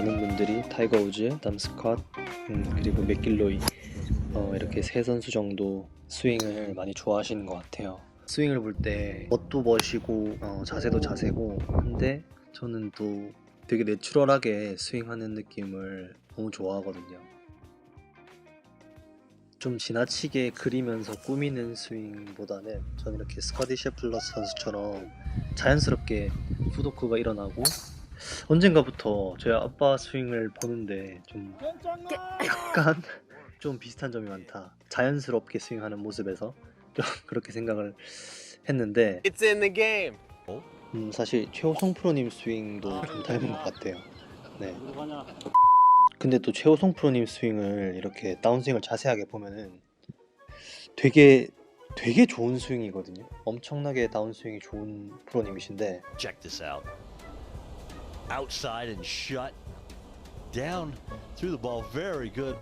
분들이 타이거 우즈, 담 스캇, 음, 그리고 맥길로이 어, 이렇게 세 선수 정도 스윙을 많이 좋아하시는 것 같아요. 스윙을 볼 때 멋도 멋이고 어, 자세도 자세고 한데 저는 또 되게 내추럴하게 스윙하는 느낌을 너무 좋아하거든요. 좀 지나치게 그리면서 꾸미는 스윙보다는 저는 이렇게 스커디 셰플러스 선수처럼 자연스럽게 푸도크가 일어나고 언젠가부터 저희 아빠 스윙을 보는데 좀 약간 좀 비슷한 점이 많다. 자연스럽게 스윙하는 모습에서 좀 그렇게 생각을 했는데 It's in the game. 음, 사실 최호성 프로님 스윙도 좀 닮은 것 같아요. 네. 근데 또 최호성 프로님 스윙을 이렇게 다운스윙을 자세하게 보면은 되게 되게 좋은 스윙이거든요. 엄청나게 다운스윙이 좋은 프로님이신데 Check this out. Outside and shut. Down through the ball. Very good.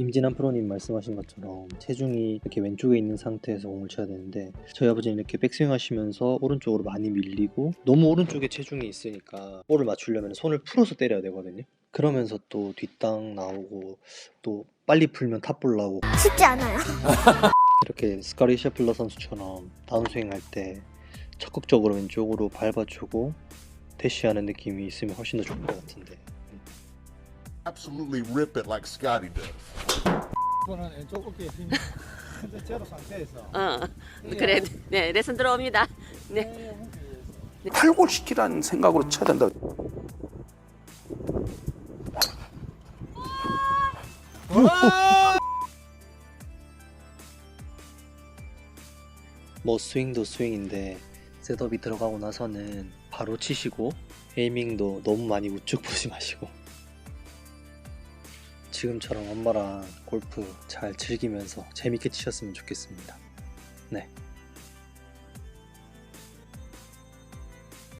임진환 프로님 말씀하신 것처럼 체중이 이렇게 왼쪽에 있는 상태에서 공을 쳐야 되는데 저희 아버지는 이렇게 백스윙 하시면서 오른쪽으로 많이 밀리고 너무 오른쪽에 체중이 있으니까 볼을 맞추려면 손을 풀어서 때려야 되거든요. 그러면서 또 뒷땅 나오고 또 빨리 풀면 탑볼 나오고 쉽지 않아요. 이렇게 스카리 셰플러 선수처럼 다운스윙 할 때 적극적으로 왼쪽으로 밟아주고 대시하는 느낌이 있으면 훨씬 더 좋을 것 같은데 absolutely rip it like Scotty does. 이거는 왼쪽 어깨에 힘이 현재 제로 상태에서 어, 그래, 네, 레슨 들어옵니다. 네. 탈골시키라는 생각으로 쳐야 된다. 뭐 스윙도 스윙인데 셋업이 들어가고 나서는 바로 치시고 에이밍도 너무 많이 우측 보지 마시고 지금처럼 엄마랑 골프 잘 즐기면서 재밌게 치셨으면 좋겠습니다. 네.